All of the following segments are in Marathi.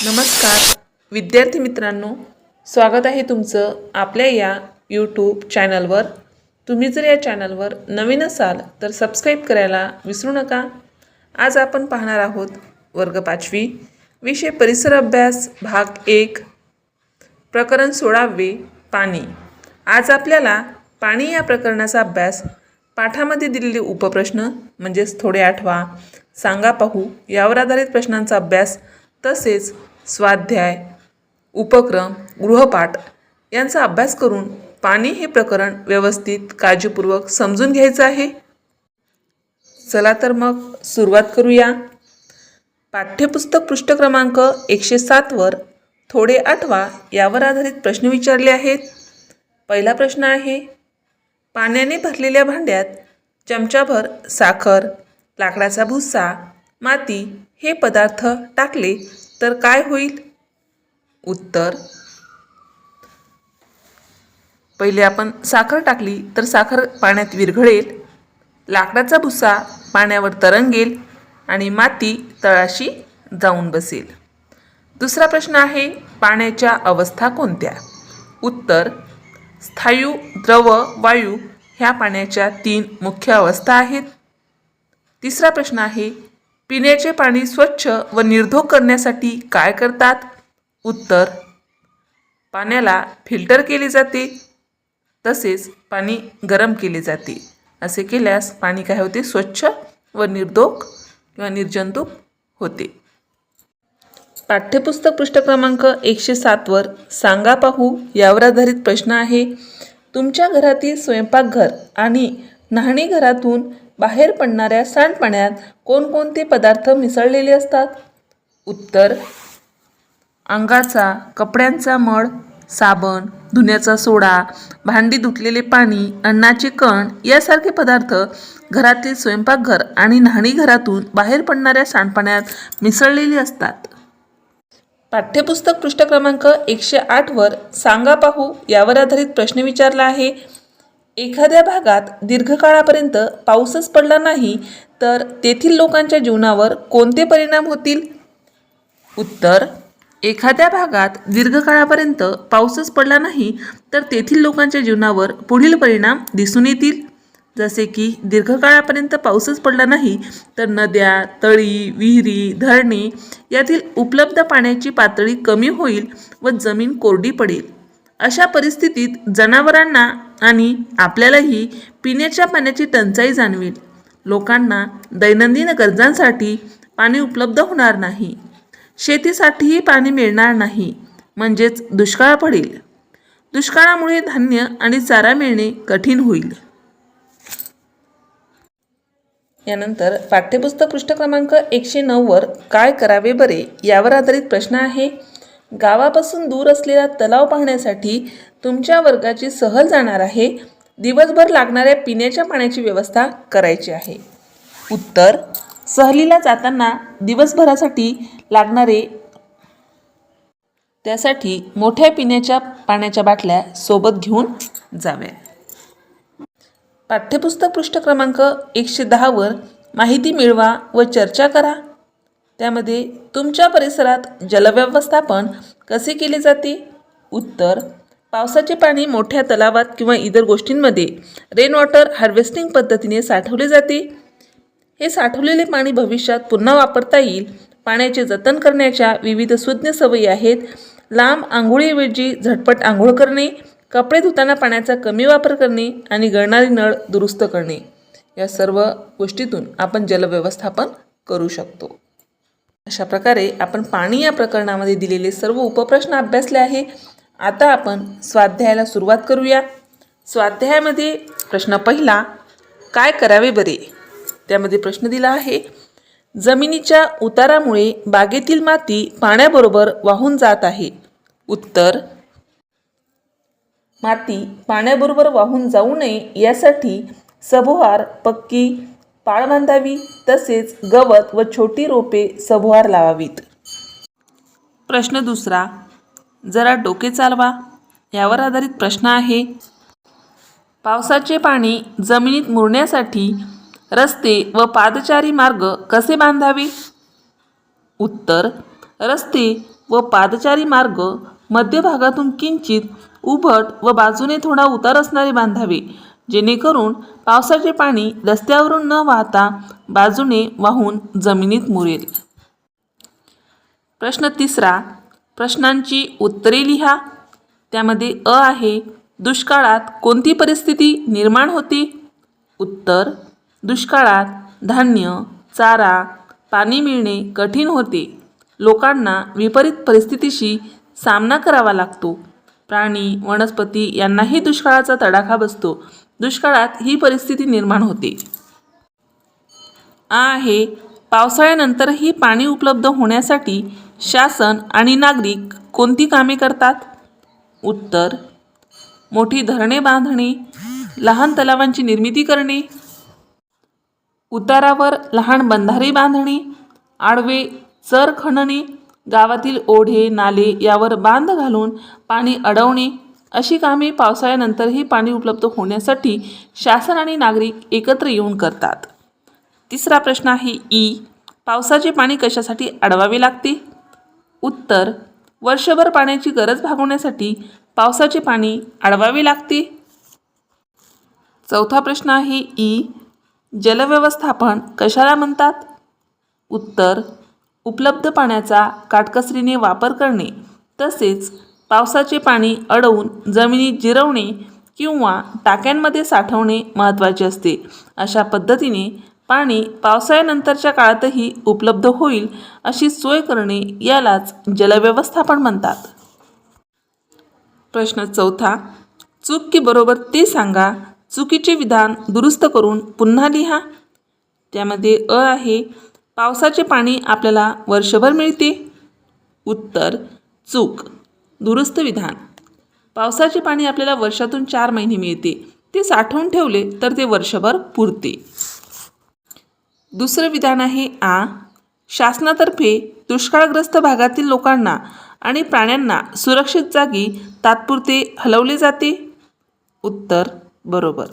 नमस्कार. विद्यार्थी मित्रांनो स्वागत आहे तुमचं आपल्या या यूट्यूब चॅनलवर तुम्ही जर या चॅनलवर नवीन असाल तर सबस्क्राईब करायला विसरू नका. आज आपण पाहणार आहोत वर्ग पाचवी. विषय परिसर अभ्यास भाग एक. प्रकरण सोळावे पाणी. आज आपल्याला पाणी या प्रकरणाचा अभ्यास पाठामध्ये दिलेले उपप्रश्न म्हणजेच थोडे आठवा सांगा पाहू यावर आधारित प्रश्नांचा अभ्यास तसेच स्वाध्याय उपक्रम गृहपाठ यांचा अभ्यास करून पाणी हे प्रकरण व्यवस्थित काळजीपूर्वक समजून घ्यायचं आहे. चला तर मग सुरुवात करूया. पाठ्यपुस्तक पृष्ठ क्रमांक एकशे सातवर थोडे आठवा यावर आधारित प्रश्न विचारले आहेत. पहिला प्रश्न आहे पाण्याने भरलेल्या भांड्यात चमचाभर साखर लाकडाचा भुस्सा माती हे पदार्थ टाकले तर काय होईल? उत्तर. पहिले आपण साखर टाकली तर साखर पाण्यात विरघळेल लाकडाचा भुसा पाण्यावर तरंगेल आणि माती तळाशी जाऊन बसेल. दुसरा प्रश्न आहे पाण्याच्या अवस्था कोणत्या? उत्तर स्थायू द्रव वायू ह्या पाण्याच्या तीन मुख्य अवस्था आहेत. तिसरा प्रश्न आहे पिण्याचे पाणी स्वच्छ व निर्धोक करण्यासाठी काय करतात? उत्तर पाण्याला फिल्टर केले जाते. तसेच पाणी गरम केले जाते. असे केल्यास पाणी काय होते? स्वच्छ व निर्धोक किंवा निर्जंतुक होते. पाठ्यपुस्तक पृष्ठ क्रमांक एकशे सातवर सांगा पाहू. यावर आधारित प्रश्न आहे तुमच्या घरातील स्वयंपाकघर आणि न्हाणीघरातून बाहेर पडणाऱ्या सांडपाण्यात कोणकोणते पदार्थ मिसळलेले असतात? उत्तर अंगाचा कपड्यांचा मळ साबण धुण्याचा सोडा भांडी धुतलेले पाणी अन्नाचे कण यासारखे पदार्थ घरातील स्वयंपाकघर आणि न्हाणी घरातून बाहेर पडणाऱ्या सांडपाण्यात मिसळलेले असतात. पाठ्यपुस्तक पृष्ठ क्रमांक एकशे आठवर सांगा पाहू यावर आधारित प्रश्न विचारला आहे. एखाद्या भागात दीर्घकाळापर्यंत पाऊसच पडला नाही तर तेथील लोकांच्या जीवनावर कोणते परिणाम होतील? उत्तर एखाद्या भागात दीर्घकाळापर्यंत पाऊसच पडला नाही तर तेथील लोकांच्या जीवनावर पुढील परिणाम दिसून येतील. जसे की दीर्घकाळापर्यंत पाऊसच पडला नाही तर नद्या तळी विहिरी धरणे यातील उपलब्ध पाण्याची पातळी कमी होईल व जमीन कोरडी पडेल. अशा परिस्थितीत जनावरांना आणि आपल्यालाही पिण्याच्या पाण्याची टंचाई जाणवेल. लोकांना दैनंदिन गरजांसाठी पाणी उपलब्ध होणार नाही. शेतीसाठीही पाणी मिळणार नाही म्हणजेच दुष्काळ पडेल. दुष्काळामुळे धान्य आणि चारा मिळणे कठीण होईल. यानंतर पाठ्यपुस्तक पृष्ठ क्रमांक एकशे नऊवर काय करावे बरे यावर आधारित प्रश्न आहे. गावापासून दूर असलेला तलाव पाहण्यासाठी तुमच्या वर्गाची सहल जाणार आहे. दिवसभर लागणाऱ्या पिण्याच्या पाण्याची व्यवस्था करायची आहे. उत्तर सहलीला जाताना दिवसभरासाठी लागणारे त्यासाठी मोठ्या पिण्याच्या पाण्याच्या बाटल्या सोबत घेऊन जाव्या पाठ्यपुस्तक पृष्ठ क्रमांक एकशे दहावर माहिती मिळवा व चर्चा करा. त्यामध्ये तुमच्या परिसरात जलव्यवस्थापन कसे केले जाते? उत्तर पावसाचे पाणी मोठ्या तलावात किंवा इतर गोष्टींमध्ये रेन वॉटर हार्वेस्टिंग पद्धतीने साठवले जाते. हे साठवलेले पाणी भविष्यात पुन्हा वापरता येईल. पाण्याचे जतन करण्याच्या विविध सुज्ञ सवयी आहेत. लांब आंघोळीऐवजी झटपट आंघोळ करणे कपडे धुताना पाण्याचा कमी वापर करणे आणि गळणारी नळ दुरुस्त करणे. या सर्व गोष्टीतून आपण जलव्यवस्थापन करू शकतो. अशा प्रकारे आपण पाणी या प्रकरणामध्ये दिलेले सर्व उपप्रश्न अभ्यासले आहे. आता आपण स्वाध्यायाला सुरुवात करूया. स्वाध्यायामध्ये प्रश्न पहिला काय करावे बरे? त्यामध्ये प्रश्न दिला आहे जमिनीच्या उतारामुळे बागेतील माती पाण्याबरोबर वाहून जात आहे. उत्तर माती पाण्याबरोबर वाहून जाऊ नये यासाठी सभोवार पक्की पाळ बांधावी तसेच गवत व छोटी रोपे सभोवार लावावीत. प्रश्न दुसरा जरा डोके चालवा यावर आधारित प्रश्न आहे. पावसाचे पाणी जमिनीत मुरण्यासाठी रस्ते व पादचारी मार्ग कसे बांधावे? उत्तर रस्ते व पादचारी मार्ग मध्यभागातून किंचित उभट व बाजूने थोडा उतार असणारे बांधावे. जेणेकरून पावसाचे पाणी रस्त्यावरून न वाहता बाजूने वाहून जमिनीत मुरेल. प्रश्न तिसरा प्रश्नांची उत्तरे लिहा. त्यामध्ये अ आहे दुष्काळात कोणती परिस्थिती निर्माण होते? उत्तर दुष्काळात धान्य चारा पाणी मिळणे कठीण होते. लोकांना विपरीत परिस्थितीशी सामना करावा लागतो. प्राणी वनस्पती यांनाही दुष्काळाचा तडाखा बसतो. दुष्काळात ही परिस्थिती निर्माण होते. आ आहे पावसाळ्यानंतरही पाणी उपलब्ध होण्यासाठी शासन आणि नागरिक कोणती कामे करतात? उत्तर मोठी धरणे बांधणे लहान तलावांची निर्मिती करणे उतारावर लहान बंधारे बांधणे आडवे चर खणणे गावातील ओढे नाले यावर बांध घालून पाणी अडवणे अशी कामे पावसाळ्यानंतरही पाणी उपलब्ध होण्यासाठी शासन आणि नागरिक एकत्र येऊन करतात. तिसरा प्रश्न आहे ई. पावसाचे पाणी कशासाठी अडवावे लागते? उत्तर. वर्षभर पाण्याची गरज भागवण्यासाठी पावसाचे पाणी अडवावे लागते. चौथा प्रश्न आहे ई. जलव्यवस्थापन कशाला म्हणतात? उत्तर. उपलब्ध पाण्याचा काटकसरीने वापर करणे तसेच पावसाचे पाणी अडवून जमिनीत जिरवणे किंवा टाक्यांमध्ये साठवणे महत्त्वाचे असते. अशा पद्धतीने पाणी पावसाळ्यानंतरच्या काळातही उपलब्ध होईल अशी सोय करणे यालाच जलव्यवस्थापन म्हणतात. प्रश्न चौथा चूक की बरोबर ते सांगा चुकीचे विधान दुरुस्त करून पुन्हा लिहा. त्यामध्ये अ आहे पावसाचे पाणी आपल्याला वर्षभर मिळते. उत्तर चूक. दुरुस्त विधान. पावसाचे पाणी आपल्याला वर्षातून चार महिने मिळते. ते साठवून ठेवले तर ते वर्षभर पुरते. दुसरं विधान आहे आ. शासनातर्फे दुष्काळग्रस्त भागातील लोकांना आणि प्राण्यांना सुरक्षित जागी तात्पुरते हलवले जाते? उत्तर बरोबर.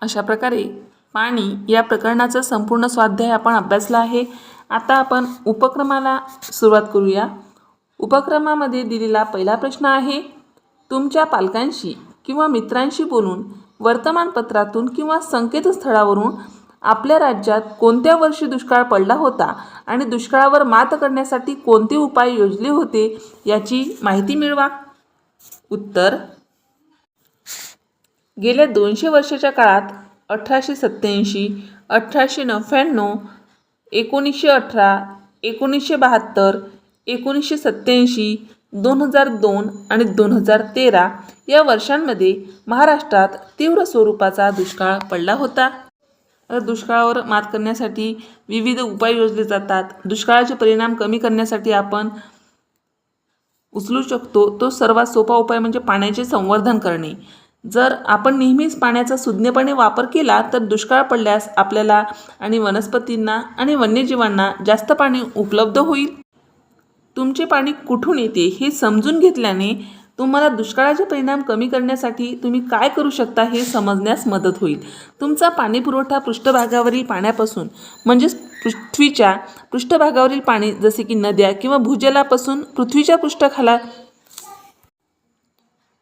अशा प्रकारे पाणी या प्रकरणाचा संपूर्ण स्वाध्याय आपण अभ्यासला आहे. आता आपण उपक्रमाला सुरुवात करूया. उपक्रमामध्ये दिलेला पहिला प्रश्न आहे तुमच्या पालकांशी किंवा मित्रांशी बोलून वर्तमानपत्रातून किंवा संकेतस्थळावरून आपल्या राज्यात कोणत्या वर्षी दुष्काळ पडला होता आणि दुष्काळावर मात करण्यासाठी कोणते उपाय योजले होते याची माहिती मिळवा. उत्तर गेल्या दोनशे वर्षाच्या काळात अठराशे सत्त्याऐंशी अठराशे नव्याण्णव एकोणीसशे अठरा एकोणीसशे बहात्तर एकोणीसशे सत्त्याऐंशी दोन हजार दोन आणि दोन हजार तेरा या वर्षांमध्ये महाराष्ट्रात तीव्र स्वरूपाचा दुष्काळ पडला होता. तर दुष्काळावर मात करण्यासाठी विविध उपाय योजले जातात. दुष्काळाचे परिणाम कमी करण्यासाठी आपण उचलू शकतो. तो सर्वात सोपा उपाय म्हणजे पाण्याचे संवर्धन करणे. जर आपण नेहमीच पाण्याचा सुज्ञपणे वापर केला तर दुष्काळ पडल्यास आपल्याला आणि वनस्पतींना आणि वन्यजीवांना जास्त पाणी उपलब्ध होईल. तुमचे पाणी कुठून येते हे समजून घेतल्याने तुम्हाला दुष्काळाचे परिणाम कमी करण्यासाठी तुम्ही काय करू शकता हे समजण्यास मदत होईल. तुमचा पाणीपुरवठा पृष्ठभागावरील पाण्यापासून म्हणजेच पृथ्वीच्या पृष्ठभागावरील पाणी जसे की नद्या किंवा भूजलापासून पृथ्वीच्या पृष्ठखाला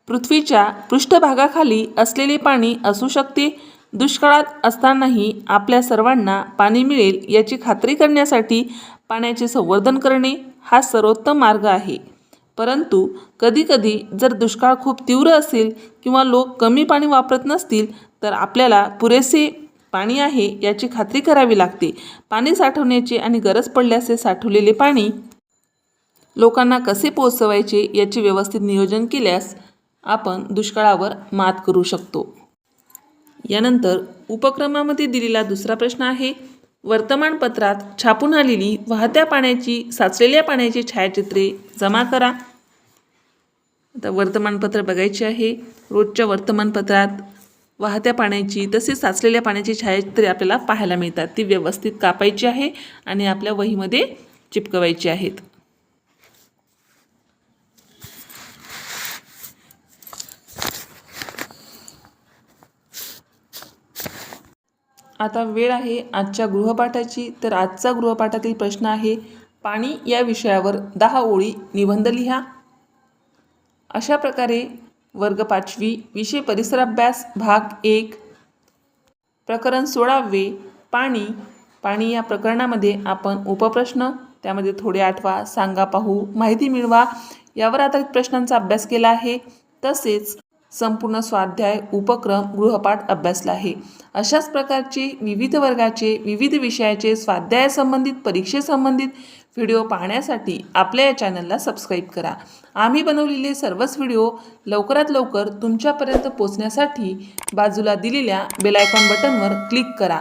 पृथ्वीच्या पृष्ठभागाखाली असलेले पाणी असू शकते. दुष्काळात असतानाही आपल्या सर्वांना पाणी मिळेल याची खात्री करण्यासाठी पाण्याचे संवर्धन करणे हा सर्वोत्तम मार्ग आहे. परंतु कधीकधी जर दुष्काळ खूप तीव्र असेल किंवा लोक कमी पाणी वापरत नसतील तर आपल्याला पुरेसे पाणी आहे याची खात्री करावी लागते. पाणी साठवण्याचे आणि गरज पडल्यास हे साठवलेले पाणी लोकांना कसे पोचवायचे याचे व्यवस्थित नियोजन केल्यास आपण दुष्काळावर मात करू शकतो. यानंतर उपक्रमामध्ये दिलेला दुसरा प्रश्न आहे वर्तमानपत्रात छापून आलेली वाहत्या पाण्याची साचलेल्या पाण्याची छायाचित्रे जमा करा. आता वर्तमानपत्र बघायचे आहे. रोजच्या वर्तमानपत्रात वाहत्या पाण्याची तसेच साचलेल्या पाण्याची छायाचित्रे आपल्याला पाहायला मिळतात. ती व्यवस्थित कापायची आहे आणि आपल्या वहीमध्ये चिपकवायची आहेत. आता वेळ आहे आजच्या गृहपाठाची. तर आजचा गृहपाठातील प्रश्न आहे पाणी या विषयावर दहा ओळी निबंध लिहा. अशा प्रकारे वर्ग पाचवी विषय परिसराभ्यास भाग एक प्रकरण सोळावे पाणी पाणी या प्रकरणामध्ये आपण उपप्रश्न त्यामध्ये थोडे आठवा सांगा पाहू माहिती मिळवा. यावर आधारित प्रश्नांचा अभ्यास केला आहे. तसेच संपूर्ण स्वाध्याय उपक्रम गृहपाठ अभ्यासला आहे. अशाच प्रकारचे विविध वर्गाचे विविध विषयाचे स्वाध्यायासंबंधित परीक्षेसंबंधित व्हिडिओ पाहण्यासाठी आपल्या या चॅनलला सबस्क्राईब करा. आम्ही बनवलेले सर्वच व्हिडिओ लवकरात लवकर तुमच्यापर्यंत पोचण्यासाठी बाजूला दिलेल्या बेलायकॉन बटनवर क्लिक करा.